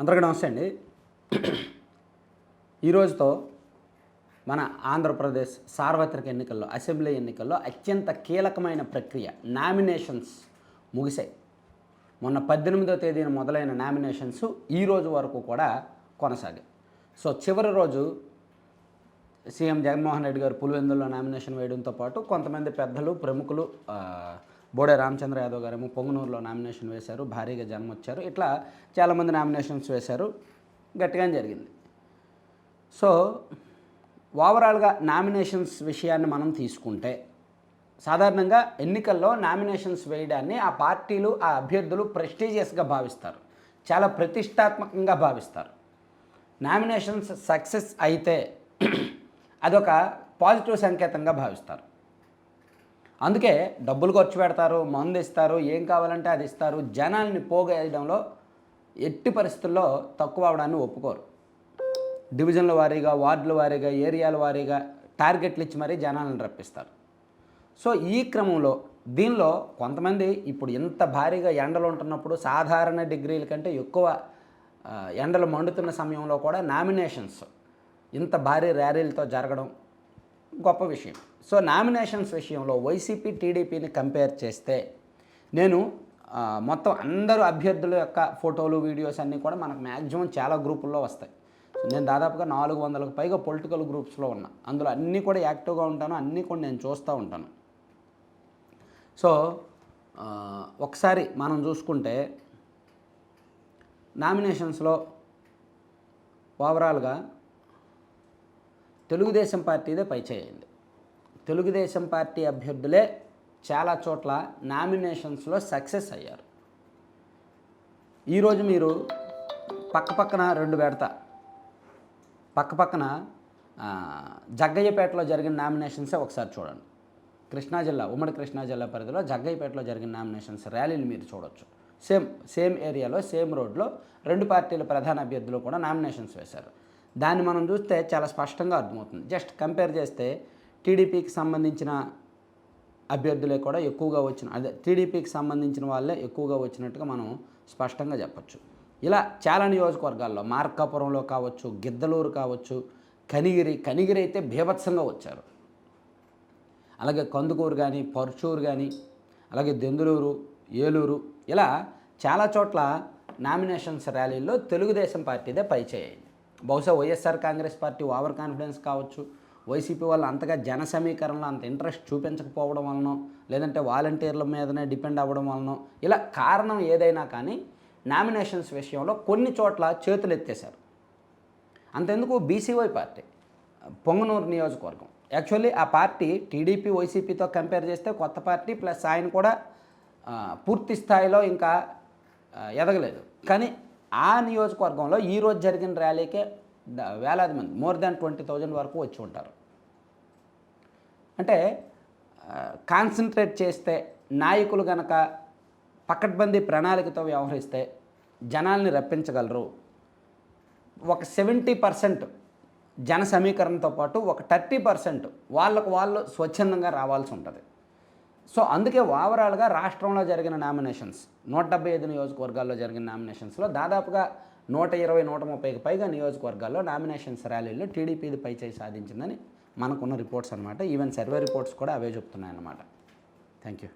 అందరికీ నమస్తే అండి. ఈరోజుతో మన ఆంధ్రప్రదేశ్ సార్వత్రిక ఎన్నికల్లో అసెంబ్లీ ఎన్నికల్లో అత్యంత కీలకమైన ప్రక్రియ నామినేషన్స్ ముగిశాయి. మొన్న పద్దెనిమిదో తేదీన మొదలైన నామినేషన్స్ ఈ రోజు వరకు కూడా కొనసాగాయి. సో చివరి రోజు సీఎం జగన్మోహన్ రెడ్డి గారు పులివెందుల్లో నామినేషన్ వేయడంతో పాటు కొంతమంది పెద్దలు ప్రముఖులు బోడే రామచంద్ర యాదవ్ గారేమో పొంగునూరులో నామినేషన్ వేశారు భారీగా జనం వచ్చారు. ఇట్లా చాలామంది నామినేషన్స్ వేశారు. గట్టిగానే జరిగింది. సో ఓవరాల్గా నామినేషన్స్ విషయాన్ని మనం తీసుకుంటే సాధారణంగా ఎన్నికల్లో నామినేషన్స్ వేయడాన్ని ఆ పార్టీలు ఆ అభ్యర్థులు ప్రెస్టీజియస్గా భావిస్తారు. చాలా ప్రతిష్టాత్మకంగా భావిస్తారు. నామినేషన్స్ సక్సెస్ అయితే అదొక పాజిటివ్ సంకేతంగా భావిస్తారు. అందుకే డబ్బులు ఖర్చు పెడతారు మందు ఇస్తారు ఏం కావాలంటే అది ఇస్తారు. జనాల్ని పోగేయడంలో ఎట్టి పరిస్థితుల్లో తక్కువ అవడాన్ని ఒప్పుకోరు. డివిజన్ల వారీగా వార్డుల వారీగా ఏరియాల వారీగా టార్గెట్లు ఇచ్చి మరీ జనాలను రప్పిస్తారు. సో ఈ క్రమంలో దీనిలో కొంతమంది ఇప్పుడు ఇంత భారీగా ఎండలు ఉంటున్నప్పుడు సాధారణ డిగ్రీల కంటే ఎక్కువ ఎండలు మండుతున్న సమయంలో కూడా నామినేషన్స్ ఇంత భారీ ర్యాలీలతో జరగడం గొప్ప విషయం. సో నామినేషన్స్ విషయంలో వైసీపీ టీడీపీని కంపేర్ చేస్తే నేను మొత్తం అందరూ అభ్యర్థుల యొక్క ఫోటోలు వీడియోస్ అన్నీ కూడా మనకు మ్యాక్సిమం చాలా గ్రూపుల్లో వస్తాయి. నేను దాదాపుగా నాలుగు వందలకు పైగా పొలిటికల్ గ్రూప్స్లో ఉన్నా. అందులో అన్నీ కూడా యాక్టివ్గా ఉంటాను అన్నీ కూడా నేను చూస్తూ ఉంటాను. సో ఒకసారి మనం చూసుకుంటే నామినేషన్స్లో ఓవరాల్గా తెలుగుదేశం పార్టీదే పైచేయండి తెలుగుదేశం పార్టీ అభ్యర్థులే చాలా చోట్ల నామినేషన్స్లో సక్సెస్ అయ్యారు. ఈరోజు మీరు పక్క పక్కన రెండు పెడతా. పక్క పక్కన జగ్గయ్యపేటలో జరిగిన నామినేషన్సే ఒకసారి చూడండి. కృష్ణా జిల్లా ఉమ్మడి కృష్ణా జిల్లా పరిధిలో జగ్గయ్యపేటలో జరిగిన నామినేషన్స్ ర్యాలీలు మీరు చూడొచ్చు. సేమ్ సేమ్ ఏరియాలో సేమ్ రోడ్లో రెండు పార్టీల ప్రధాన అభ్యర్థులు కూడా నామినేషన్స్ వేశారు. దాన్ని మనం చూస్తే చాలా స్పష్టంగా అర్థమవుతుంది. జస్ట్ కంపేర్ చేస్తే టీడీపీకి సంబంధించిన అభ్యర్థులే కూడా ఎక్కువగా వచ్చిన అదే టీడీపీకి సంబంధించిన వాళ్ళే ఎక్కువగా వచ్చినట్టుగా మనం స్పష్టంగా చెప్పచ్చు. ఇలా చాలా నియోజకవర్గాల్లో మార్కాపురంలో కావచ్చు గిద్దలూరు కావచ్చు కనిగిరి కనిగిరి అయితే భీభత్సంగా వచ్చారు. అలాగే కందుకూరు కానీ పరుచూరు కానీ అలాగే దెందులూరు ఏలూరు ఇలా చాలా చోట్ల నామినేషన్స్ ర్యాలీల్లో తెలుగుదేశం పార్టీదే పైచేయాలి బహుశా YSR Congress party over confidence కావచ్చు. వైసీపీ వాళ్ళు అంతగా జన సమీకరణలో అంత ఇంట్రెస్ట్ చూపించకపోవడం వలన లేదంటే వాలంటీర్ల మీదనే డిపెండ్ అవ్వడం వలన ఇలా కారణం ఏదైనా కానీ నామినేషన్స్ విషయంలో కొన్ని చోట్ల చేతులు ఎత్తేశారు. అంతెందుకు బీసీవై పార్టీ పొంగనూరు నియోజకవర్గం. యాక్చువల్లీ ఆ పార్టీ టీడీపీ వైసీపీతో కంపేర్ చేస్తే కొత్త పార్టీ ప్లస్ ఆయన కూడా పూర్తి స్థాయిలో ఇంకా ఎదగలేదు. కానీ ఆ నియోజకవర్గంలో ఈరోజు జరిగిన ర్యాలీకే వేలాది మంది మోర్ దాన్ ట్వంటీ థౌజండ్ వరకు వచ్చి ఉంటారు. అంటే కాన్సన్ట్రేట్ చేస్తే నాయకులు గనక పకడ్బందీ ప్రణాళికతో వ్యవహరిస్తే జనాల్ని రప్పించగలరు. ఒక సెవెంటీ పర్సెంట్ జన సమీకరణతో పాటు ఒక థర్టీ పర్సెంట్ వాళ్ళకు వాళ్ళు స్వచ్ఛందంగా రావాల్సి ఉంటుంది. సో అందుకే ఓవరాల్గా రాష్ట్రంలో జరిగిన నామినేషన్స్ నూట డెబ్బై ఐదు నియోజకవర్గాల్లో జరిగిన నామినేషన్స్లో దాదాపుగా నూట ఇరవై నూట ముప్పైకి పైగా నియోజకవర్గాల్లో నామినేషన్స్ ర్యాలీల్లో టీడీపీది పైచేయి సాధించిందని మనకున్న రిపోర్ట్స్ అనమాట ఈవెన్ సర్వే రిపోర్ట్స్ కూడా అవే చెప్తున్నాయన్నమాట. Thank you